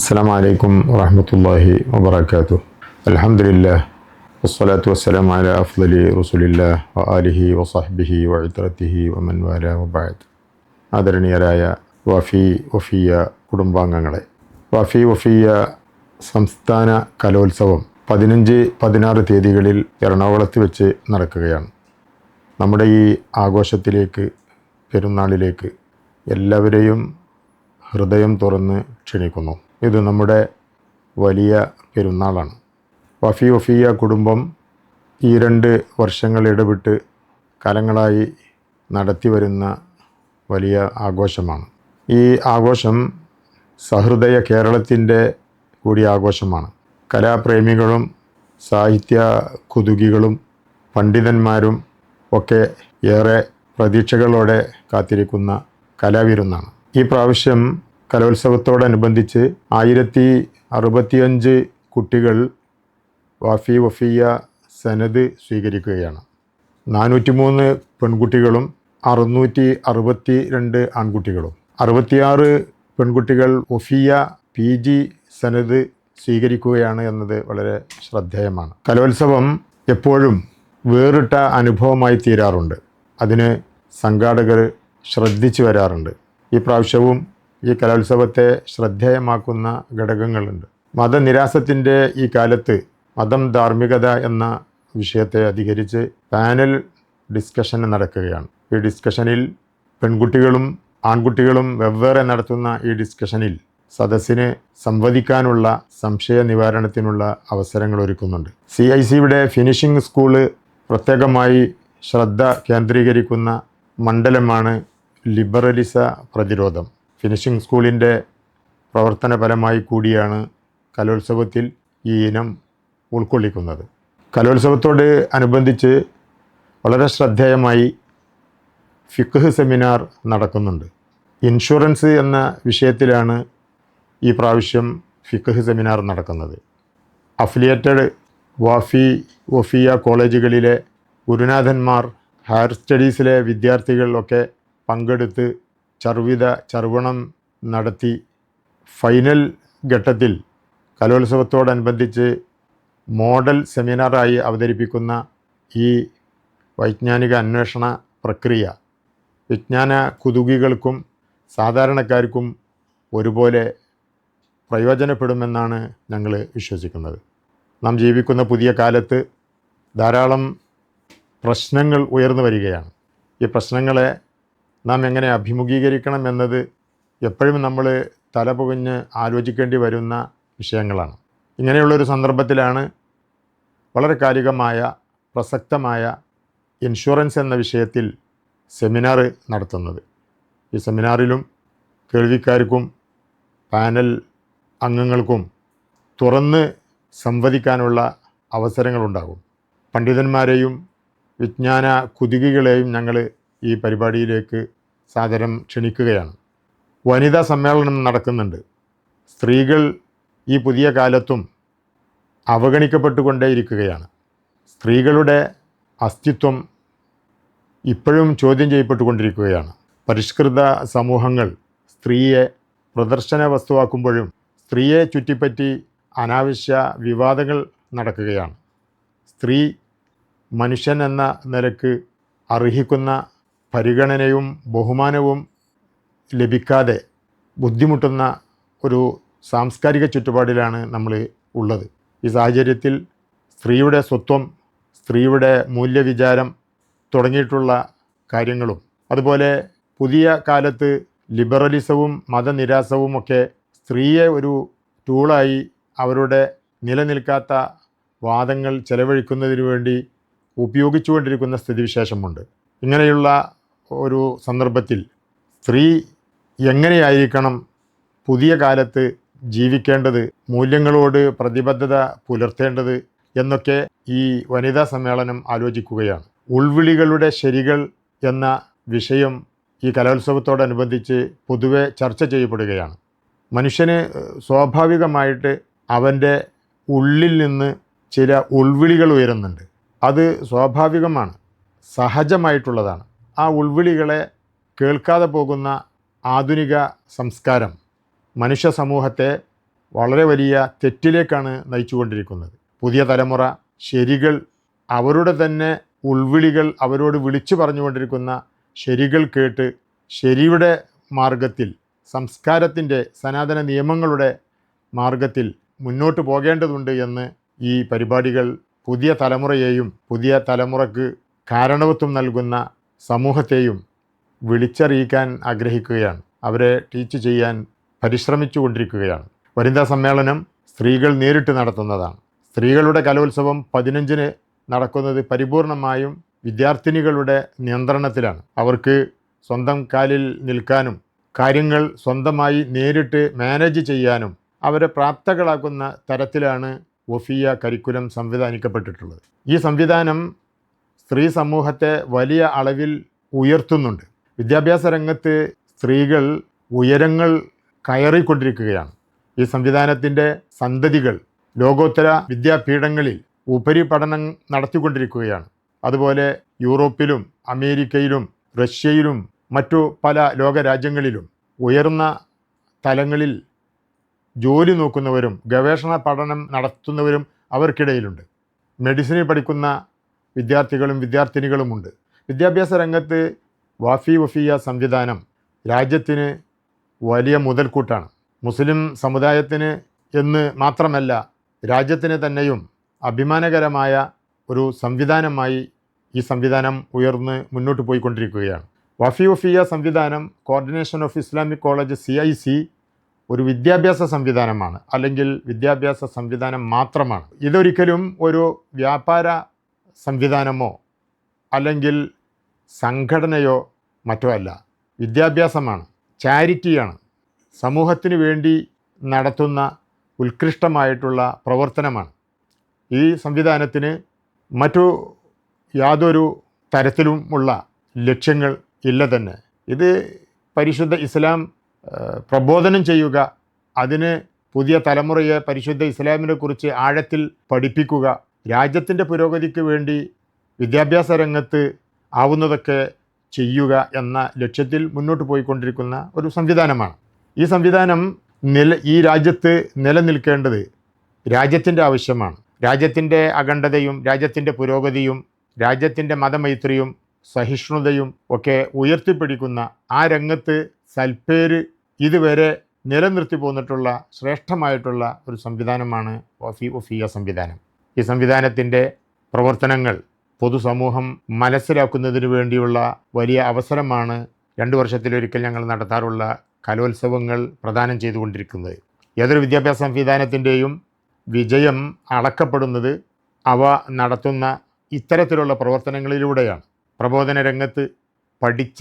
അസ്സാം വലൈക്കും വാഹമത്തല്ലാഹി വാബർക്കാത്തു അലഹമുല്ല വസ്സലാത്തു വസ്സലാം അല അഫ്ലലി റസുലില്ല വ ആലിഹി വസാഹ്ബിഹി വഴുത്തറത്തിഹി വമൻവാല വബായത് ആദരണീയരായ വഫി വഫിയ കുടുംബാംഗങ്ങളെ വഫി വഫിയ സംസ്ഥാന കലോത്സവം പതിനഞ്ച് പതിനാറ് തീയതികളിൽ എറണാകുളത്ത് വെച്ച് നടക്കുകയാണ്. നമ്മുടെ ഈ ആഘോഷത്തിലേക്ക് പെരുന്നാളിലേക്ക് എല്ലാവരെയും ഹൃദയം തുറന്ന് ക്ഷണിക്കുന്നു. ഇത് നമ്മുടെ വലിയ പെരുന്നാളാണ്. വഫി വഫിയ കുടുംബം ഈ രണ്ട് വർഷങ്ങൾ ഇടപെട്ട് കാലങ്ങളായി നടത്തി വരുന്ന വലിയ ആഘോഷമാണ്. ഈ ആഘോഷം സഹൃദയ കേരളത്തിന്റെ കൂടി ആഘോഷമാണ്. കലാപ്രേമികളും സാഹിത്യ കുതുകികളും പണ്ഡിതന്മാരും ഒക്കെ ഏറെ പ്രതീക്ഷകളോടെ കാത്തിരിക്കുന്ന കലാവിരുന്നാണ്. ഈ പ്രാവശ്യം കലോത്സവത്തോടനുബന്ധിച്ച് ആയിരത്തി അറുപത്തിയഞ്ച് കുട്ടികൾ വാഫി വഫിയ സനദ് സ്വീകരിക്കുകയാണ്. നാനൂറ്റി മൂന്ന് പെൺകുട്ടികളും അറുന്നൂറ്റി അറുപത്തി രണ്ട് ആൺകുട്ടികളും. അറുപത്തിയാറ് പെൺകുട്ടികൾ ഒഫിയ പി ജി സനദ് സ്വീകരിക്കുകയാണ് എന്നത് വളരെ ശ്രദ്ധേയമാണ്. കലോത്സവം എപ്പോഴും വേറിട്ട അനുഭവമായി തീരാറുണ്ട്. അതിന് സംഘാടകർ ശ്രദ്ധിച്ചു വരാറുണ്ട്. ഈ പ്രാവശ്യവും ഈ കലോത്സവത്തെ ശ്രദ്ധേയമാക്കുന്ന ഘടകങ്ങളുണ്ട്. മതനിരാസത്തിന്റെ ഈ കാലത്ത് മതം ധാർമ്മികത എന്ന വിഷയത്തെ അധികരിച്ച് പാനൽ ഡിസ്കഷൻ നടക്കുകയാണ്. ഈ ഡിസ്കഷനിൽ പെൺകുട്ടികളും ആൺകുട്ടികളും വെവ്വേറെ നടത്തുന്ന ഈ ഡിസ്കഷനിൽ സദസ്സിന് സംവദിക്കാനുള്ള സംശയ നിവാരണത്തിനുള്ള അവസരങ്ങൾ ഒരുക്കുന്നുണ്ട്. സി ഐ സിയുടെ ഫിനിഷിംഗ് സ്കൂൾ പ്രത്യേകമായി ശ്രദ്ധ കേന്ദ്രീകരിക്കുന്ന മണ്ഡലമാണ് ലിബറലിസ പ്രതിരോധം. ഫിനിഷിംഗ് സ്കൂളിന്റെ പ്രവർത്തന ഫലമായി കൂടിയാണ് കലോത്സവത്തിൽ ഈ ഇനം ഉൾക്കൊള്ളിക്കുന്നത്. കലോത്സവത്തോട് അനുബന്ധിച്ച് വളരെ ശ്രദ്ധേയമായി ഫിഖ് സെമിനാർ നടക്കുന്നുണ്ട്. ഇൻഷുറൻസ് എന്ന വിഷയത്തിലാണ് ഈ പ്രാവശ്യം ഫിഖ് സെമിനാർ നടക്കുന്നത്. അഫിലിയേറ്റഡ് വാഫി വഫിയ കോളേജുകളിലെ ഗുരുനാഥന്മാർ ഹയർ സ്റ്റഡീസിലെ വിദ്യാർത്ഥികളിലൊക്കെ പങ്കെടുത്ത് ചർവിത ചർവണം നടത്തി ഫൈനൽ ഘട്ടത്തിൽ കലോത്സവത്തോടനുബന്ധിച്ച് മോഡൽ സെമിനാറായി അവതരിപ്പിക്കുന്ന ഈ വൈജ്ഞാനിക അന്വേഷണ പ്രക്രിയ വിജ്ഞാന കുതുകികൾക്കും സാധാരണക്കാർക്കും ഒരുപോലെ പ്രയോജനപ്പെടുമെന്നാണ് ഞങ്ങൾ വിശ്വസിക്കുന്നത്. നാം ജീവിക്കുന്ന പുതിയ കാലത്ത് ധാരാളം പ്രശ്നങ്ങൾ ഉയർന്നു വരികയാണ്. ഈ പ്രശ്നങ്ങളെ നാം എങ്ങനെ അഭിമുഖീകരിക്കണം എന്നത് എപ്പോഴും നമ്മൾ തലപുകഞ്ഞ് ആലോചിക്കേണ്ടി വരുന്ന വിഷയങ്ങളാണ്. ഇങ്ങനെയുള്ളൊരു സന്ദർഭത്തിലാണ് വളരെ കാലികമായ പ്രസക്തമായ ഇൻഷുറൻസ് എന്ന വിഷയത്തിൽ സെമിനാർ നടത്തുന്നത്. ഈ സെമിനാറിലും കേൾവിക്കാർക്കും പാനൽ അംഗങ്ങൾക്കും തുറന്ന് സംവദിക്കാനുള്ള അവസരങ്ങളുണ്ടാകും. പണ്ഡിതന്മാരെയും വിജ്ഞാന കുതുകികളെയും ഞങ്ങൾ ഈ പരിപാടിയിലേക്ക് സാദരം ക്ഷണിക്കുകയാണ്. വനിതാ സമ്മേളനം നടക്കുന്നുണ്ട്. സ്ത്രീകൾ ഈ പുതിയ കാലത്തും അവഗണിക്കപ്പെട്ടുകൊണ്ടേയിരിക്കുകയാണ്. സ്ത്രീകളുടെ അസ്തിത്വം ഇപ്പോഴും ചോദ്യം ചെയ്യപ്പെട്ടുകൊണ്ടിരിക്കുകയാണ്. പരിഷ്കൃത സമൂഹങ്ങൾ സ്ത്രീയെ പ്രദർശന വസ്തുവാക്കുമ്പോഴും സ്ത്രീയെ ചുറ്റിപ്പറ്റി അനാവശ്യ വിവാദങ്ങൾ നടക്കുകയാണ്. സ്ത്രീ മനുഷ്യൻ എന്ന നിലയ്ക്ക് അർഹിക്കുന്ന പരിഗണനയും ബഹുമാനവും ലഭിക്കാതെ ബുദ്ധിമുട്ടുന്ന ഒരു സാംസ്കാരിക ചുറ്റുപാടിലാണ് നമ്മൾ ഉള്ളത്. ഈ സാഹചര്യത്തിൽ സ്ത്രീയുടെ സ്വത്വം സ്ത്രീയുടെ മൂല്യവിചാരം തുടങ്ങിയിട്ടുള്ള കാര്യങ്ങളും അതുപോലെ പുതിയ കാലത്ത് ലിബറലിസവും മതനിരാസവും ഒക്കെ സ്ത്രീയെ ഒരു ടൂളായി അവരുടെ നിലനിൽക്കാത്ത വാദങ്ങൾ ചെലവഴിക്കുന്നതിന് വേണ്ടി ഉപയോഗിച്ചുകൊണ്ടിരിക്കുന്ന സ്ഥിതിവിശേഷമുണ്ട്. ഇങ്ങനെയുള്ള ഒരു സന്ദർഭത്തിൽ സ്ത്രീ എങ്ങനെയായിരിക്കണം പുതിയ കാലത്ത് ജീവിക്കേണ്ടത് മൂല്യങ്ങളോട് പ്രതിബദ്ധത പുലർത്തേണ്ടത് എന്നൊക്കെ ഈ വനിതാ സമ്മേളനം ആലോചിക്കുകയാണ്. ഉൾവിളികളുടെ ശരികൾ എന്ന വിഷയം ഈ കലോത്സവത്തോടനുബന്ധിച്ച് പൊതുവെ ചർച്ച ചെയ്യപ്പെടുകയാണ്. മനുഷ്യന് സ്വാഭാവികമായിട്ട് അവന്റെ ഉള്ളിൽ നിന്ന് ചില ഉൾവിളികൾ ഉയരുന്നുണ്ട്. അത് സ്വാഭാവികമാണ് സഹജമായിട്ടുള്ളതാണ്. ആ ഉൾവിളികളെ കേൾക്കാതെ പോകുന്ന ആധുനിക സംസ്കാരം മനുഷ്യ സമൂഹത്തെ വളരെ വലിയ തെറ്റിലേക്കാണ് നയിച്ചുകൊണ്ടിരിക്കുന്നത്. പുതിയ തലമുറ ശരികൾ അവരുടെ തന്നെ ഉൾവിളികൾ അവരോട് വിളിച്ചു പറഞ്ഞുകൊണ്ടിരിക്കുന്ന ശരികൾ കേട്ട് ശരിയുടെ മാർഗത്തിൽ സംസ്കാരത്തിന്റെ സനാതന നിയമങ്ങളുടെ മാർഗത്തിൽ മുന്നോട്ട് പോകേണ്ടതുണ്ട് എന്ന് ഈ പരിപാടികൾ പുതിയ തലമുറയെയും പുതിയ തലമുറയ്ക്ക് കാരണവത്വം നൽകുന്ന സമൂഹത്തെയും വിളിച്ചറിയിക്കാൻ ആഗ്രഹിക്കുകയാണ്. അവരെ ടീച്ച് ചെയ്യാൻ പരിശ്രമിച്ചു കൊണ്ടിരിക്കുകയാണ് വനിതാ സമ്മേളനം സ്ത്രീകൾ നേരിട്ട് നടത്തുന്നതാണ്. സ്ത്രീകളുടെ കലോത്സവം പതിനഞ്ചിന് നടക്കുന്നത് പരിപൂർണമായും വിദ്യാർത്ഥിനികളുടെ നിയന്ത്രണത്തിലാണ്. അവർക്ക് സ്വന്തം കാലിൽ നിൽക്കാനും കാര്യങ്ങൾ സ്വന്തമായി നേരിട്ട് മാനേജ് ചെയ്യാനും അവരെ പ്രാപ്തകളാക്കുന്ന തരത്തിലാണ് ഒഫിയ കരിക്കുലം സംവിധാനിക്കപ്പെട്ടിട്ടുള്ളത്. ഈ സംവിധാനം സ്ത്രീ സമൂഹത്തെ വലിയ അളവിൽ ഉയർത്തുന്നുണ്ട്. വിദ്യാഭ്യാസ രംഗത്ത് സ്ത്രീകൾ ഉയരങ്ങൾ കയറിക്കൊണ്ടിരിക്കുകയാണ്. ഈ സംവിധാനത്തിന്റെ സന്തതികൾ ലോകോത്തര വിദ്യാപീഠങ്ങളിൽ ഉപരിപഠനം നടത്തിക്കൊണ്ടിരിക്കുകയാണ്. അതുപോലെ യൂറോപ്പിലും അമേരിക്കയിലും റഷ്യയിലും മറ്റു പല ലോകരാജ്യങ്ങളിലും ഉയർന്ന തലങ്ങളിൽ ജോലി നോക്കുന്നവരും ഗവേഷണ പഠനം നടത്തുന്നവരും അവർക്കിടയിലുണ്ട്. മെഡിസിനിൽ പഠിക്കുന്ന വിദ്യാർത്ഥികളും വിദ്യാർത്ഥിനികളുമുണ്ട്. വിദ്യാഭ്യാസ രംഗത്ത് വാഫി വഫിയ സംവിധാനം രാജ്യത്തിന് വലിയ മുതൽക്കൂട്ടാണ്. മുസ്ലിം സമുദായത്തിന് എന്ന് മാത്രമല്ല രാജ്യത്തിന് തന്നെയും അഭിമാനകരമായ ഒരു സംവിധാനമായി ഈ സംവിധാനം ഉയർന്ന് മുന്നോട്ട് പോയിക്കൊണ്ടിരിക്കുകയാണ്. വഫി വഫിയ സംവിധാനം coordination of Islamic college C I C ഒരു വിദ്യാഭ്യാസ സംവിധാനമാണ് അല്ലെങ്കിൽ വിദ്യാഭ്യാസ സംവിധാനം മാത്രമാണ്. ഇതൊരിക്കലും ഒരു വ്യാപാര സംവിധാനമോ അല്ലെങ്കിൽ സംഘടനയോ മറ്റോ അല്ല. വിദ്യാഭ്യാസമാണ് ചാരിറ്റിയാണ്. സമൂഹത്തിന് വേണ്ടി നടത്തുന്ന ഉത്കൃഷ്ടമായിട്ടുള്ള പ്രവർത്തനമാണ്. ഈ സംവിധാനത്തിന് മറ്റു യാതൊരു തരത്തിലുമുള്ള ലക്ഷ്യങ്ങൾ ഇല്ല തന്നെ. ഇത് പരിശുദ്ധ ഇസ്ലാം പ്രബോധനം ചെയ്യുക അതിന് പുതിയ തലമുറയെ പരിശുദ്ധ ഇസ്ലാമിനെ കുറിച്ച് ആഴത്തിൽ പഠിപ്പിക്കുക രാജ്യത്തിന്റെ പുരോഗതിക്ക് വേണ്ടി വിദ്യാഭ്യാസ രംഗത്ത് ആവുന്നതൊക്കെ ചെയ്യുക എന്ന ലക്ഷ്യത്തിൽ മുന്നോട്ട് പോയിക്കൊണ്ടിരിക്കുന്ന ഒരു സംവിധാനമാണ്. ഈ സംവിധാനം നില ഈ രാജ്യത്ത് നിലനിൽക്കേണ്ടത് രാജ്യത്തിന്റെ ആവശ്യമാണ്. രാജ്യത്തിന്റെ അഖണ്ഡതയും രാജ്യത്തിന്റെ പുരോഗതിയും രാജ്യത്തിന്റെ മതമൈത്രിയും സഹിഷ്ണുതയും ഒക്കെ ഉയർത്തിപ്പിടിക്കുന്ന ആ രംഗത്ത് സൽപ്പേര് ഇതുവരെ നിലനിർത്തി പോന്നിട്ടുള്ള ശ്രേഷ്ഠമായിട്ടുള്ള ഒരു സംവിധാനമാണ് ഒഫി ഒഫിയ സംവിധാനം. ഈ സംവിധാനത്തിന്റെ പ്രവർത്തനങ്ങൾ പൊതുസമൂഹം മനസ്സിലാക്കുന്നതിന് വേണ്ടിയുള്ള വലിയ അവസരമാണ് രണ്ടു വർഷത്തിലൊരിക്കൽ ഞങ്ങൾ നടത്താറുള്ള കലോത്സവങ്ങൾ പ്രദാനം ചെയ്തുകൊണ്ടിരിക്കുന്നത്. ഏതൊരു വിദ്യാഭ്യാസ സംവിധാനത്തിന്റെയും വിജയം അളക്കപ്പെടുന്നത് അവ നടത്തുന്ന ഇത്തരത്തിലുള്ള പ്രവർത്തനങ്ങളിലൂടെയാണ്. പ്രബോധന രംഗത്ത് പഠിച്ച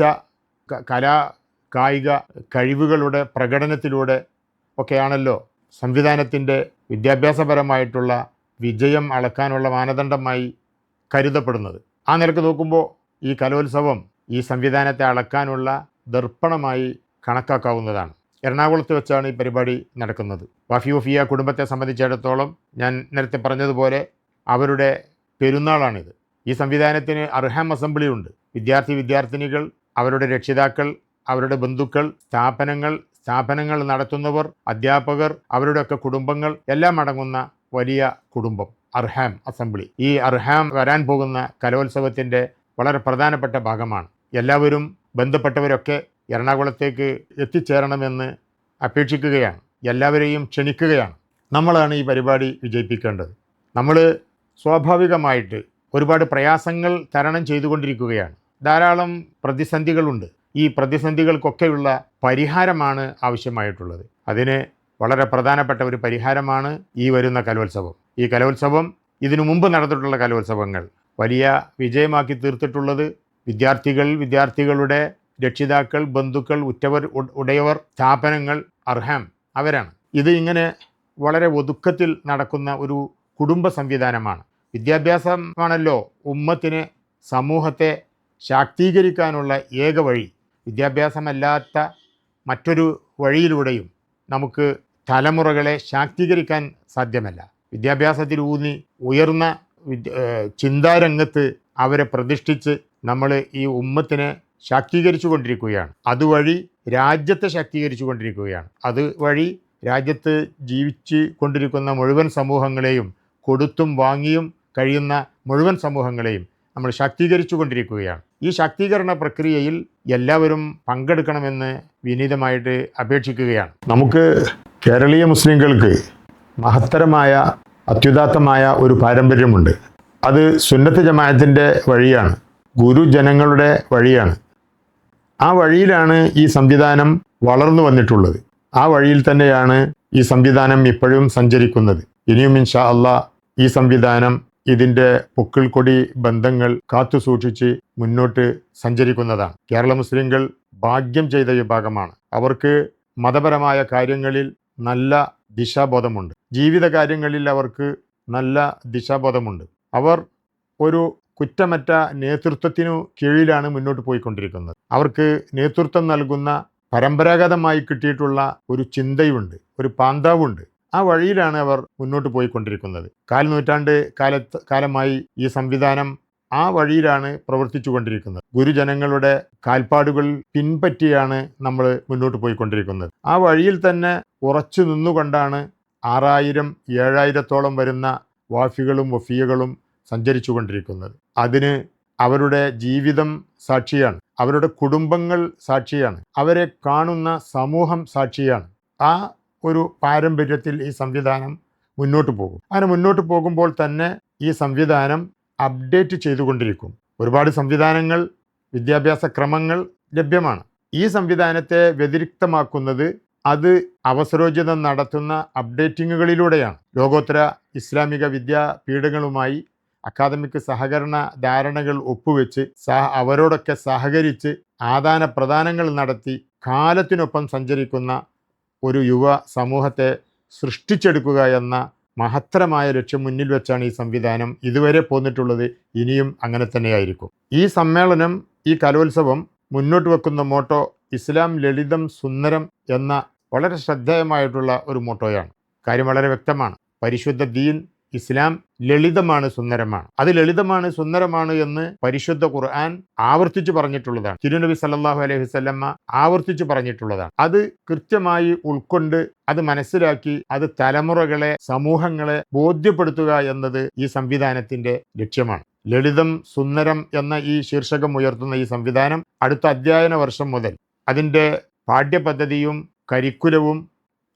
കലാ കായിക കഴിവുകളുടെ പ്രകടനത്തിലൂടെ ഒക്കെയാണല്ലോ സംവിധാനത്തിന്റെ വിദ്യാഭ്യാസപരമായിട്ടുള്ള വിജയം അളക്കാനുള്ള മാനദണ്ഡമായി കരുതപ്പെടുന്നത്. ആ നിലയ്ക്ക് നോക്കുമ്പോൾ ഈ കലോത്സവം ഈ സംവിധാനത്തെ അളക്കാനുള്ള ദർപ്പണമായി കണക്കാക്കാവുന്നതാണ്. എറണാകുളത്ത് വെച്ചാണ് ഈ പരിപാടി നടക്കുന്നത്. വഫി വഫിയ കുടുംബത്തെ സംബന്ധിച്ചിടത്തോളം ഞാൻ നേരത്തെ പറഞ്ഞതുപോലെ അവരുടെ പെരുന്നാളാണിത്. ഈ സംവിധാനത്തിന് അർഹാം അസംബ്ലി ഉണ്ട്. വിദ്യാർത്ഥി വിദ്യാർത്ഥിനികൾ അവരുടെ രക്ഷിതാക്കൾ അവരുടെ ബന്ധുക്കൾ സ്ഥാപനങ്ങൾ സ്ഥാപനങ്ങൾ നടത്തുന്നവർ അധ്യാപകർ അവരുടെയൊക്കെ കുടുംബങ്ങൾ എല്ലാം അടങ്ങുന്ന വലിയ കുടുംബം അർഹാം അസംബ്ലി. ഈ അർഹാം വരാൻ പോകുന്ന കലോത്സവത്തിന്റെ വളരെ പ്രധാനപ്പെട്ട ഭാഗമാണ്. എല്ലാവരും ബന്ധപ്പെട്ടവരൊക്കെ എറണാകുളത്തേക്ക് എത്തിച്ചേരണമെന്ന് അപേക്ഷിക്കുകയാണ്. എല്ലാവരെയും ക്ഷണിക്കുകയാണ്. നമ്മളാണ് ഈ പരിപാടി വിജയിപ്പിക്കേണ്ടത്. നമ്മൾ സ്വാഭാവികമായിട്ട് ഒരുപാട് പ്രയാസങ്ങൾ തരണം ചെയ്തുകൊണ്ടിരിക്കുകയാണ്. ധാരാളം പ്രതിസന്ധികളുണ്ട്. ഈ പ്രതിസന്ധികൾക്കൊക്കെയുള്ള പരിഹാരമാണ് ആവശ്യമായിട്ടുള്ളത്. അതിന് വളരെ പ്രധാനപ്പെട്ട ഒരു പരിഹാരമാണ് ഈ വരുന്ന കലോത്സവം. ഈ കലോത്സവം ഇതിനു മുമ്പ് നടന്നിട്ടുള്ള കലോത്സവങ്ങൾ. വലിയ വിജയമാക്കി തീർത്തിട്ടുള്ളത് വിദ്യാർത്ഥികൾ വിദ്യാർത്ഥികളുടെ രക്ഷിതാക്കൾ ബന്ധുക്കൾ ഉറ്റവർ ഉടയവർ സ്ഥാപനങ്ങൾ അർഹാം അവരാണ്. ഇത് ഇങ്ങനെ വളരെ ഒതുക്കത്തിൽ നടക്കുന്ന ഒരു കുടുംബ സംവിധാനമാണ്. വിദ്യാഭ്യാസമാണല്ലോ ഉമ്മത്തിന് സമൂഹത്തെ ശാക്തീകരിക്കാനുള്ള ഏക വഴി. വിദ്യാഭ്യാസമല്ലാത്ത മറ്റൊരു വഴിയിലൂടെയും നമുക്ക് തലമുറകളെ ശാക്തീകരിക്കാൻ സാധ്യമല്ല. വിദ്യാഭ്യാസത്തിലൂന്നി ഉയർന്ന ചിന്താരംഗത്ത് അവരെ പ്രതിഷ്ഠിച്ച് നമ്മൾ ഈ ഉമ്മത്തിനെ ശാക്തീകരിച്ചു കൊണ്ടിരിക്കുകയാണ് അതുവഴി രാജ്യത്തെ ശാക്തീകരിച്ചു കൊണ്ടിരിക്കുകയാണ് അതുവഴി രാജ്യത്ത് ജീവിച്ച് കൊണ്ടിരിക്കുന്ന മുഴുവൻ സമൂഹങ്ങളെയും കൊടുത്തും വാങ്ങിയും കഴിയുന്ന മുഴുവൻ സമൂഹങ്ങളെയും നമ്മൾ ശാക്തീകരിച്ചു കൊണ്ടിരിക്കുകയാണ് ഈ ശാക്തീകരണ പ്രക്രിയയിൽ എല്ലാവരും പങ്കെടുക്കണമെന്ന് വിനീതമായിട്ട് അപേക്ഷിക്കുകയാണ്. നമുക്ക് കേരളീയ മുസ്ലിങ്ങൾക്ക് മഹത്തരമായ അത്യുദാത്തമായ ഒരു പാരമ്പര്യമുണ്ട്. അത് സുന്നത്ത് ജമാഅത്തിന്റെ വഴിയാണ് ഗുരുജനങ്ങളുടെ വഴിയാണ്. ആ വഴിയിലാണ് ഈ സംവിധാനം വളർന്നു വന്നിട്ടുള്ളത്. ആ വഴിയിൽ തന്നെയാണ് ഈ സംവിധാനം ഇപ്പോഴും സഞ്ചരിക്കുന്നത്. ഇനിയും ഇൻഷാ അള്ളാ ഈ സംവിധാനം ഇതിന്റെ പൊക്കിൾക്കൊടി ബന്ധങ്ങൾ കാത്തുസൂക്ഷിച്ച് മുന്നോട്ട് സഞ്ചരിക്കുന്നതാണ്. കേരള മുസ്ലിങ്ങൾ ഭാഗ്യം ചെയ്ത വിഭാഗമാണ്. അവർക്ക് മതപരമായ കാര്യങ്ങളിൽ നല്ല ദിശാബോധമുണ്ട്. ജീവിത കാര്യങ്ങളിൽ അവർക്ക് നല്ല ദിശാബോധമുണ്ട്. അവർ ഒരു കുറ്റമറ്റ നേതൃത്വത്തിനു കീഴിലാണ് മുന്നോട്ട് പോയിക്കൊണ്ടിരിക്കുന്നത്. അവർക്ക് നേതൃത്വം നൽകുന്ന പരമ്പരാഗതമായി കിട്ടിയിട്ടുള്ള ഒരു ചിന്തയുണ്ട് ഒരു പാന്താവുണ്ട്. ആ വഴിയിലാണ് അവർ മുന്നോട്ട് പോയിക്കൊണ്ടിരിക്കുന്നത്. കാൽ നൂറ്റാണ്ട് കാലത്ത് കാലമായി ഈ സംവിധാനം ആ വഴിയിലാണ് പ്രവർത്തിച്ചു കൊണ്ടിരിക്കുന്നത്. ഗുരുജനങ്ങളുടെ കാൽപ്പാടുകൾ പിൻപറ്റിയാണ് നമ്മൾ മുന്നോട്ട് പോയിക്കൊണ്ടിരിക്കുന്നത്. ആ വഴിയിൽ തന്നെ ഉറച്ചു നിന്നുകൊണ്ടാണ് ആറായിരം ഏഴായിരത്തോളം വരുന്ന വാഫികളും വഫിയകളും സഞ്ചരിച്ചു കൊണ്ടിരിക്കുന്നത്. അതിന് അവരുടെ ജീവിതം സാക്ഷിയാണ്. അവരുടെ കുടുംബങ്ങൾ സാക്ഷിയാണ്. അവരെ കാണുന്ന സമൂഹം സാക്ഷിയാണ്. ആ ഒരു പാരമ്പര്യത്തിൽ ഈ സംവിധാനം മുന്നോട്ട് പോകും. അങ്ങനെ മുന്നോട്ട് പോകുമ്പോൾ തന്നെ ഈ സംവിധാനം അപ്ഡേറ്റ് ചെയ്തുകൊണ്ടിരിക്കും. ഒരുപാട് സംവിധാനങ്ങൾ വിദ്യാഭ്യാസ ക്രമങ്ങൾ ലഭ്യമാണ്. ഈ സംവിധാനത്തെ വ്യതിരിക്തമാക്കുന്നത് അത് അവസരോചിതം നടത്തുന്ന അപ്ഡേറ്റിങ്ങുകളിലൂടെയാണ്. ലോകോത്തര ഇസ്ലാമിക വിദ്യാപീഠങ്ങളുമായി അക്കാദമിക് സഹകരണ ധാരണകൾ ഒപ്പുവെച്ച് സഹ അവരോടൊക്കെ സഹകരിച്ച് ആദാന പ്രദാനങ്ങൾ നടത്തി കാലത്തിനൊപ്പം സഞ്ചരിക്കുന്ന ഒരു യുവ സമൂഹത്തെ സൃഷ്ടിച്ചെടുക്കുക എന്ന മഹത്തരമായ ലക്ഷ്യം മുന്നിൽ വെച്ചാണ് ഈ സംവിധാനം ഇതുവരെ പോന്നിട്ടുള്ളത്. ഇനിയും അങ്ങനെ തന്നെയായിരിക്കും. ഈ സമ്മേളനം ഈ കലോത്സവം മുന്നോട്ട് വെക്കുന്ന മോട്ടോ ഇസ്ലാം ലളിതം സുന്ദരം എന്ന വളരെ ശ്രദ്ധേയമായിട്ടുള്ള ഒരു മോട്ടോയാണ്. കാര്യം വളരെ വ്യക്തമാണ്. പരിശുദ്ധ ദീൻ ഇസ്ലാം ലളിതമാണ് സുന്ദരമാണ്. അത് ലളിതമാണ് സുന്ദരമാണ് എന്ന് പരിശുദ്ധ ഖുർആൻ ആവർത്തിച്ചു പറഞ്ഞിട്ടുള്ളതാണ്. തിരുനബി സല്ലാഹു അലൈഹി വസല്ലമ്മ ആവർത്തിച്ചു പറഞ്ഞിട്ടുള്ളതാണ്. അത് കൃത്യമായി ഉൾക്കൊണ്ട് അത് മനസ്സിലാക്കി അത് തലമുറകളെ സമൂഹങ്ങളെ ബോധ്യപ്പെടുത്തുക എന്നത് ഈ സംവിധാനത്തിന്റെ ലക്ഷ്യമാണ്. ലളിതം സുന്ദരം എന്ന ഈ ശീർഷകം ഉയർത്തുന്ന ഈ സംവിധാനം അടുത്ത അധ്യയന വർഷം മുതൽ അതിന്റെ പാഠ്യപദ്ധതിയും കരിക്കുലവും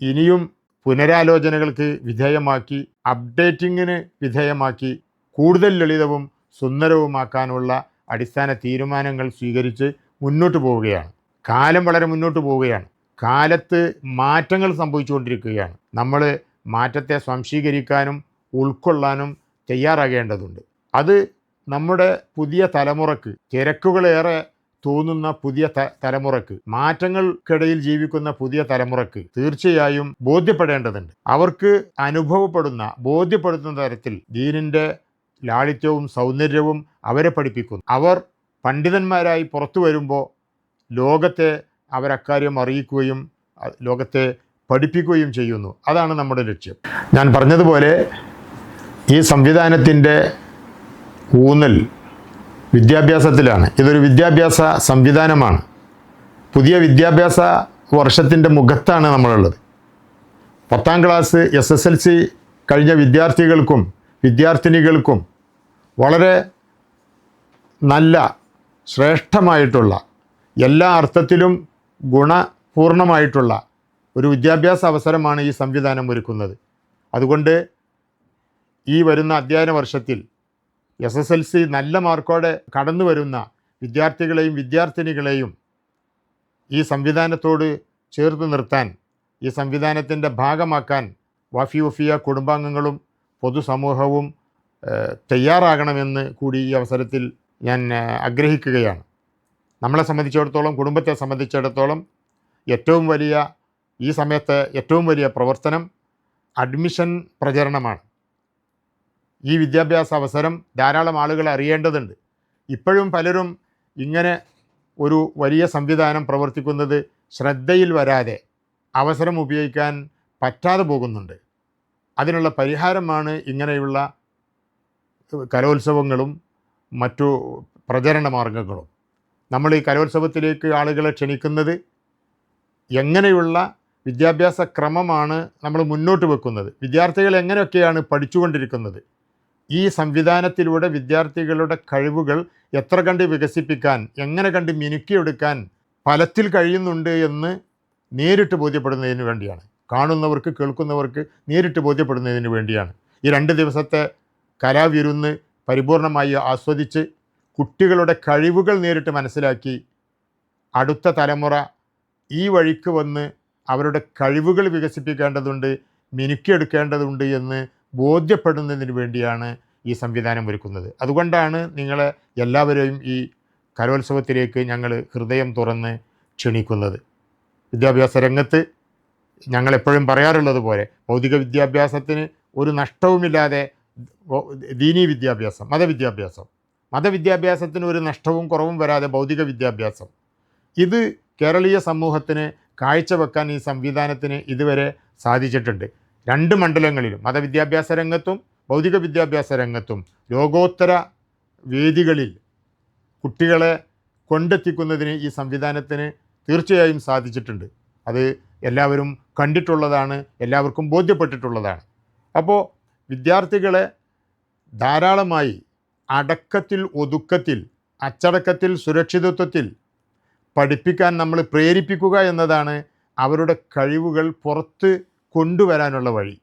ഇനിയും പുനരാലോചനകൾക്ക് വിധേയമാക്കി അപ്ഡേറ്റിങ്ങിന് വിധേയമാക്കി കൂടുതൽ ലളിതവും സുന്ദരവുമാക്കാനുള്ള അടിസ്ഥാന തീരുമാനങ്ങൾ സ്വീകരിച്ച് മുന്നോട്ട് പോവുകയാണ്. കാലം വളരെ മുന്നോട്ട് പോവുകയാണ്. കാലത്ത് മാറ്റങ്ങൾ സംഭവിച്ചുകൊണ്ടിരിക്കുകയാണ്. നമ്മൾ മാറ്റത്തെ സ്വാംശീകരിക്കാനും ഉൾക്കൊള്ളാനും തയ്യാറാകേണ്ടതുണ്ട്. അത് നമ്മുടെ പുതിയ തലമുറയ്ക്ക് തിരക്കുകളേറെ തോന്നുന്ന പുതിയ തലമുറയ്ക്ക് മാറ്റങ്ങൾക്കിടയിൽ ജീവിക്കുന്ന പുതിയ തലമുറയ്ക്ക് തീർച്ചയായും ബോധ്യപ്പെടേണ്ടതുണ്ട്. അവർക്ക് അനുഭവപ്പെടുന്ന ബോധ്യപ്പെടുത്തുന്ന തരത്തിൽ ദീനിന്റെ ലാളിത്യവും സൗന്ദര്യവും അവരെ പഠിപ്പിക്കുന്നു. അവർ പണ്ഡിതന്മാരായി പുറത്തു വരുമ്പോൾ ലോകത്തെ അവരക്കാര്യം അറിയിക്കുകയും ലോകത്തെ പഠിപ്പിക്കുകയും ചെയ്യുന്നു. അതാണ് നമ്മുടെ ലക്ഷ്യം. ഞാൻ പറഞ്ഞതുപോലെ ഈ സംവിധാനത്തിന്റെ ഊന്നൽ വിദ്യാഭ്യാസത്തിലാണ്. ഇതൊരു വിദ്യാഭ്യാസ സംവിധാനമാണ്. പുതിയ വിദ്യാഭ്യാസ വർഷത്തിന്റെ മുഖത്താണ് നമ്മളുള്ളത്. പത്താം class S S L C കഴിഞ്ഞ വിദ്യാർത്ഥികൾക്കും വിദ്യാർത്ഥിനികൾക്കും വളരെ നല്ല ശ്രേഷ്ഠമായിട്ടുള്ള എല്ലാ അർത്ഥത്തിലും ഗുണപൂർണമായിട്ടുള്ള ഒരു വിദ്യാഭ്യാസ അവസരമാണ് ഈ സംവിധാനം ഒരുക്കുന്നത്. അതുകൊണ്ട് ഈ വരുന്ന അധ്യയന വർഷത്തിൽ എസ് എസ് എൽ സി നല്ല മാർക്കോടെ കടന്നു വരുന്ന വിദ്യാർത്ഥികളെയും വിദ്യാർത്ഥിനികളെയും ഈ സംവിധാനത്തോട് ചേർത്ത് നിർത്താൻ ഈ സംവിധാനത്തിന്റെ ഭാഗമാക്കാൻ വാഫി വഫിയ കുടുംബാംഗങ്ങളും പൊതുസമൂഹവും തയ്യാറാകണമെന്ന് കൂടി ഈ അവസരത്തിൽ ഞാൻ ആഗ്രഹിക്കുകയാണ്. നമ്മളെ സംബന്ധിച്ചിടത്തോളം കുടുംബത്തെ സംബന്ധിച്ചിടത്തോളം ഏറ്റവും വലിയ ഈ സമയത്തെ ഏറ്റവും വലിയ പ്രവർത്തനം അഡ്മിഷൻ പ്രചരണമാണ്. ഈ വിദ്യാഭ്യാസ അവസരം ധാരാളം ആളുകൾ അറിയേണ്ടതുണ്ട്. ഇപ്പോഴും പലരും ഇങ്ങനെ ഒരു വലിയ സംവിധാനം പ്രവർത്തിക്കുന്നത് ശ്രദ്ധയിൽ വരാതെ അവസരം ഉപയോഗിക്കാൻ പറ്റാതെ പോകുന്നുണ്ട്. അതിനുള്ള പരിഹാരമാണ് ഇങ്ങനെയുള്ള കലോത്സവങ്ങളും മറ്റു പ്രചരണ മാർഗങ്ങളും. നമ്മൾ ഈ കലോത്സവത്തിലേക്ക് ആളുകളെ ക്ഷണിക്കുന്നത് എങ്ങനെയുള്ള വിദ്യാഭ്യാസ ക്രമമാണ് നമ്മൾ മുന്നോട്ട് വെക്കുന്നത്? വിദ്യാർത്ഥികൾ എങ്ങനെയൊക്കെയാണ് പഠിച്ചുകൊണ്ടിരിക്കുന്നത്? ഈ സംവിധാനത്തിലൂടെ വിദ്യാർത്ഥികളുടെ കഴിവുകൾ എത്ര കണ്ട് വികസിപ്പിക്കാൻ എങ്ങനെ കണ്ട് മിനുക്കിയെടുക്കാൻ ഫലത്തിൽ കഴിയുന്നുണ്ട് എന്ന് നേരിട്ട് ബോധ്യപ്പെടുന്നതിന് വേണ്ടിയാണ്. കാണുന്നവർക്ക് കേൾക്കുന്നവർക്ക് നേരിട്ട് ബോധ്യപ്പെടുന്നതിന് വേണ്ടിയാണ്. ഈ രണ്ട് ദിവസത്തെ കലാവിരുന്ന് പരിപൂർണമായി ആസ്വദിച്ച് കുട്ടികളുടെ കഴിവുകൾ നേരിട്ട് മനസ്സിലാക്കി അടുത്ത തലമുറ ഈ വഴിക്ക് വന്ന് അവരുടെ കഴിവുകൾ വികസിപ്പിക്കേണ്ടതുണ്ട് മിനുക്കിയെടുക്കേണ്ടതുണ്ട് എന്ന് ബോധ്യപ്പെടുന്നതിന് വേണ്ടിയാണ് ഈ സംവിധാനം ഒരുക്കുന്നത്. അതുകൊണ്ടാണ് നിങ്ങളെ എല്ലാവരെയും ഈ കലോത്സവത്തിലേക്ക് ഞങ്ങൾ ഹൃദയം തുറന്ന് ക്ഷണിക്കുന്നത്. വിദ്യാഭ്യാസ രംഗത്ത് ഞങ്ങളെപ്പോഴും പറയാറുള്ളത് പോലെ ഭൗതിക വിദ്യാഭ്യാസത്തിന് ഒരു നഷ്ടവുമില്ലാതെ ദീനീ വിദ്യാഭ്യാസം മതവിദ്യാഭ്യാസം. മതവിദ്യാഭ്യാസത്തിന് ഒരു നഷ്ടവും കുറവും വരാതെ ഭൗതിക വിദ്യാഭ്യാസം. ഇത് കേരളീയ സമൂഹത്തിന് കാഴ്ചവെക്കാൻ ഈ സംവിധാനത്തിന് ഇതുവരെ സാധിച്ചിട്ടുണ്ട്. രണ്ട് മണ്ഡലങ്ങളിലും മതവിദ്യാഭ്യാസ രംഗത്തും ഭൗതിക വിദ്യാഭ്യാസ രംഗത്തും ലോകോത്തര വേദികളിൽ കുട്ടികളെ കൊണ്ടെത്തിക്കുന്നതിന് ഈ സംവിധാനത്തിന് തീർച്ചയായും സാധിച്ചിട്ടുണ്ട്. അത് എല്ലാവരും കണ്ടിട്ടുള്ളതാണ് എല്ലാവർക്കും ബോധ്യപ്പെട്ടിട്ടുള്ളതാണ്. അപ്പോൾ വിദ്യാർത്ഥികളെ ധാരാളമായി അടക്കത്തിൽ ഒതുക്കത്തിൽ അച്ചടക്കത്തിൽ സുരക്ഷിതത്വത്തിൽ പഠിപ്പിക്കാൻ നമ്മൾ പ്രേരിപ്പിക്കുക എന്നതാണ് അവരുടെ കഴിവുകൾ പുറത്ത് കൊണ്ടുവരാനുള്ള വഴി.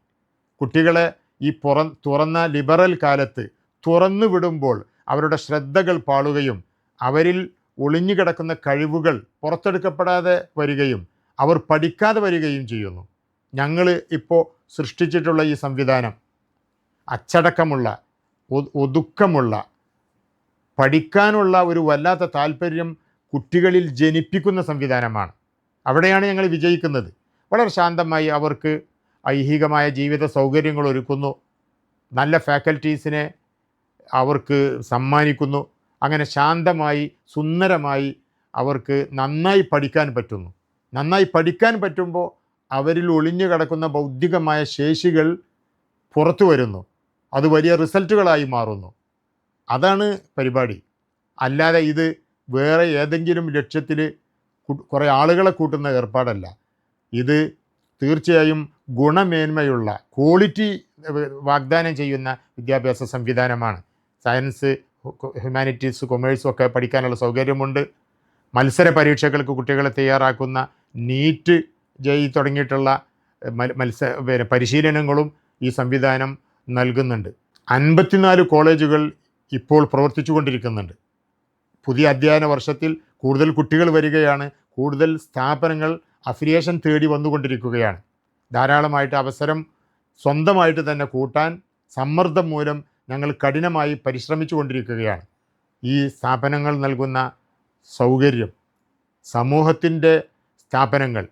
കുട്ടികളെ ഈ പുറ തുറന്ന ലിബറൽ കാലത്ത് തുറന്നു വിടുമ്പോൾ അവരുടെ ശ്രദ്ധകൾ പാളുകയും അവരിൽ ഒളിഞ്ഞുകിടക്കുന്ന കഴിവുകൾ പുറത്തെടുക്കപ്പെടാതെ വരികയും അവർ പഠിക്കാതെ വരികയും ചെയ്യുന്നു. ഞങ്ങൾ ഇപ്പോൾ സൃഷ്ടിച്ചിട്ടുള്ള ഈ സംവിധാനം അച്ചടക്കമുള്ള ഒതുക്കമുള്ള പഠിക്കാനുള്ള ഒരു വല്ലാത്ത താല്പര്യം കുട്ടികളിൽ ജനിപ്പിക്കുന്ന സംവിധാനമാണ്. അവിടെയാണ് ഞങ്ങൾ വിജയിക്കുന്നത്. വളരെ ശാന്തമായി അവർക്ക് ഐഹികമായ ജീവിത സൗകര്യങ്ങൾ ഒരുക്കുന്നു. നല്ല ഫാക്കൽറ്റീസിനെ അവർക്ക് സമ്മാനിക്കുന്നു. അങ്ങനെ ശാന്തമായി സുന്ദരമായി അവർക്ക് നന്നായി പഠിക്കാൻ പറ്റുന്നു. നന്നായി പഠിക്കാൻ പറ്റുമ്പോൾ അവരിൽ ഒളിഞ്ഞു കിടക്കുന്ന ബൗദ്ധികമായ ശേഷികൾ പുറത്തു വരുന്നു. അത് വലിയ റിസൾട്ടുകളായി മാറുന്നു. അതാണ് പരിപാടി. അല്ലാതെ ഇത് വേറെ ഏതെങ്കിലും ലക്ഷ്യത്തിൽ കുറേ ആളുകളെ കൂട്ടുന്ന ഏർപ്പാടല്ല. ഇത് തീർച്ചയായും ഗുണമേന്മയുള്ള ക്വാളിറ്റി വാഗ്ദാനം ചെയ്യുന്ന വിദ്യാഭ്യാസ സംവിധാനമാണ്. സയൻസ് ഹ്യൂമാനിറ്റീസ് കൊമേഴ്സും ഒക്കെ പഠിക്കാനുള്ള സൗകര്യമുണ്ട്. മത്സര പരീക്ഷകൾക്ക് കുട്ടികളെ തയ്യാറാക്കുന്ന നീറ്റ് ജയി തുടങ്ങിയിട്ടുള്ള മത്സര മത്സ പിന്നെ പരിശീലനങ്ങളും ഈ സംവിധാനം നൽകുന്നുണ്ട്. അൻപത്തിനാല് കോളേജുകൾ ഇപ്പോൾ പ്രവർത്തിച്ചു കൊണ്ടിരിക്കുന്നുണ്ട് പുതിയ അധ്യയന വർഷത്തിൽ കൂടുതൽ കുട്ടികൾ വരികയാണ്. കൂടുതൽ സ്ഥാപനങ്ങൾ അഫിലിയേഷൻ തേടി വന്നുകൊണ്ടിരിക്കുകയാണ്. ധാരാളമായിട്ട് അവസരം സ്വന്തമായിട്ട് തന്നെ കൂട്ടാൻ സമ്മർദ്ദം മൂലം ഞങ്ങൾ കഠിനമായി പരിശ്രമിച്ചു കൊണ്ടിരിക്കുകയാണ്. ഈ സ്ഥാപനങ്ങൾ നൽകുന്ന സൗകര്യം സമൂഹത്തിന്റെ സ്ഥാപനങ്ങൾ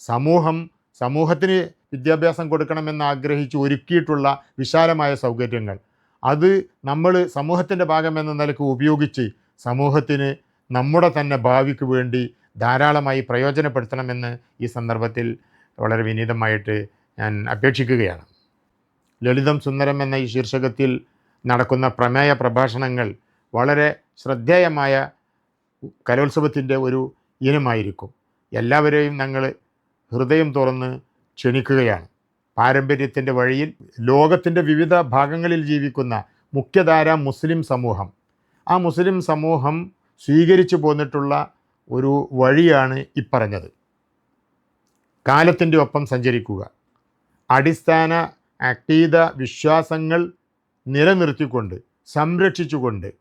സമൂഹം സമൂഹത്തിന് വിദ്യാഭ്യാസം കൊടുക്കണമെന്ന് ആഗ്രഹിച്ച് ഒരുക്കിയിട്ടുള്ള വിശാലമായ സൗകര്യങ്ങൾ അത് നമ്മൾ സമൂഹത്തിന്റെ ഭാഗമെന്ന നിലയ്ക്ക് ഉപയോഗിച്ച് സമൂഹത്തിന് നമ്മുടെ തന്നെ ഭാവിക്ക് വേണ്ടി ധാരാളമായി പ്രയോജനപ്പെടുത്തണമെന്ന് ഈ സന്ദർഭത്തിൽ വളരെ വിനീതമായിട്ട് ഞാൻ അപേക്ഷിക്കുകയാണ്. ലളിതം സുന്ദരം എന്ന ഈ ശീർഷകത്തിൽ നടക്കുന്ന പ്രമേയ പ്രഭാഷണങ്ങൾ വളരെ ശ്രദ്ധേയമായ കലോത്സവത്തിന്റെ ഒരു ഇനമായിരിക്കും. എല്ലാവരെയും ഞങ്ങൾ ഹൃദയം തുറന്ന് ക്ഷണിക്കുകയാണ്. പാരമ്പര്യത്തിന്റെ വഴിയിൽ ലോകത്തിന്റെ വിവിധ ഭാഗങ്ങളിൽ ജീവിക്കുന്ന മുഖ്യധാര മുസ്ലിം സമൂഹം. ആ മുസ്ലിം സമൂഹം സ്വീകരിച്ചു പോന്നിട്ടുള്ള ഒരു വഴിയാണ് ഇപ്പറഞ്ഞത്. കാലത്തിന്റെ ഒപ്പം സഞ്ചരിക്കുക. അടിസ്ഥാന അക്തീത വിശ്വാസങ്ങൾ നിലനിർത്തിക്കൊണ്ട് സംരക്ഷിച്ചുകൊണ്ട്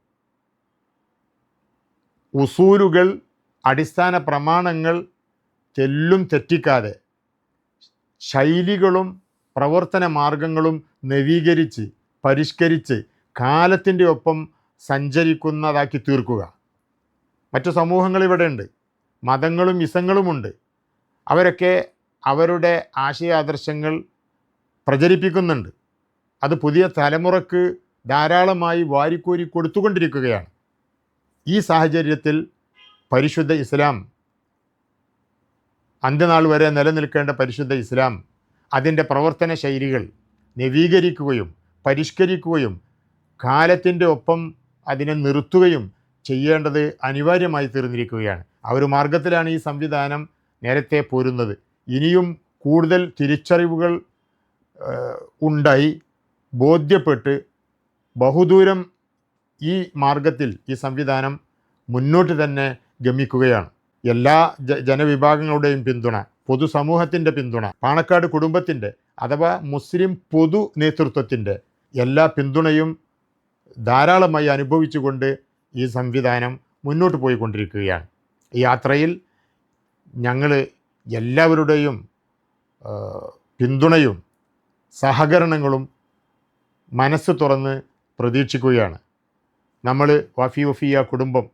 ഉസൂലുകൾ അടിസ്ഥാന പ്രമാണങ്ങൾ തെല്ലും തെറ്റിക്കാതെ ശൈലികളും പ്രവർത്തന മാർഗങ്ങളും നവീകരിച്ച് പരിഷ്കരിച്ച് കാലത്തിന്റെ ഒപ്പം സഞ്ചരിക്കുന്നതാക്കി തീർക്കുക. മറ്റു സമൂഹങ്ങൾ ഇവിടെ ഉണ്ട്. മതങ്ങളും ഇസങ്ങളുമുണ്ട് അവരൊക്കെ അവരുടെ ആശയാദർശങ്ങൾ പ്രചരിപ്പിക്കുന്നുണ്ട്. അത് പുതിയ തലമുറയ്ക്ക് ധാരാളമായി വാരിക്കോരി കൊടുത്തുകൊണ്ടിരിക്കുകയാണ്. ഈ സാഹചര്യത്തിൽ പരിശുദ്ധ ഇസ്ലാം അന്ത്യനാൾ വരെ നിലനിൽക്കേണ്ട പരിശുദ്ധ ഇസ്ലാം അതിന്റെ പ്രവർത്തന ശൈലികൾ നവീകരിക്കുകയും പരിഷ്കരിക്കുകയും കാലത്തിന്റെ ഒപ്പം അതിനെ നിർത്തുകയും ചെയ്യേണ്ടത് അനിവാര്യമായി തീർന്നിരിക്കുകയാണ്. ആ ഒരു മാർഗത്തിലാണ് ഈ സംവിധാനം നേരത്തെ പോരുന്നത്. ഇനിയും കൂടുതൽ തിരിച്ചറിവുകൾ ഉണ്ടായി ബോധ്യപ്പെട്ട് ബഹുദൂരം ഈ മാർഗത്തിൽ ഈ സംവിധാനം മുന്നോട്ട് തന്നെ ഗമിക്കുകയാണ്. എല്ലാ ജനവിഭാഗങ്ങളുടെയും പിന്തുണ പൊതുസമൂഹത്തിന്റെ പിന്തുണ പാണക്കാട് കുടുംബത്തിന്റെ അഥവാ മുസ്ലിം പൊതു നേതൃത്വത്തിന്റെ എല്ലാ പിന്തുണയും ധാരാളമായി അനുഭവിച്ചുകൊണ്ട് ഈ സംവിധാനം മുന്നോട്ട് പോയിക്കൊണ്ടിരിക്കുകയാണ്. ഈ യാത്രയിൽ ഞങ്ങൾ എല്ലാവരുടെയും പിന്തുണയും സഹകരണങ്ങളും മനസ്സ് തുറന്ന് പ്രതീക്ഷിക്കുകയാണ്. നമ്മൾ വഫി വഫിയ കുടുംബം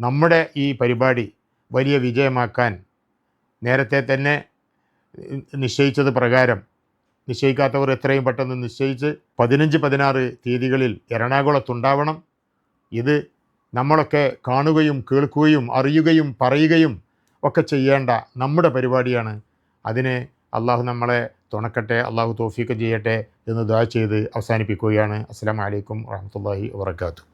നമ്മുടെ ഈ പരിപാടി വലിയ വിജയമാക്കാൻ നേരത്തെ തന്നെ നിശ്ചയിച്ചത് പ്രകാരം നിശ്ചയിക്കാത്തവർ എത്രയും പെട്ടെന്ന് നിശ്ചയിച്ച് പതിനഞ്ച് പതിനാറ് തീയതികളിൽ എറണാകുളത്തുണ്ടാവണം. ഇത് നമ്മളൊക്കെ കാണുകയും കേൾക്കുകയും അറിയുകയും പറയുകയും ഒക്കെ ചെയ്യേണ്ട നമ്മുടെ പരിപാടിയാണ്. അതിനെ അള്ളാഹു നമ്മളെ തുണക്കട്ടെ അള്ളാഹു തോഫീക്ക് ചെയ്യട്ടെ എന്ന് ദുആ ചെയ്ത് അവസാനിപ്പിക്കുകയാണ്. അസ്സാം വലൈക്കും വാഹമത്തല്ലാഹി വാത്തു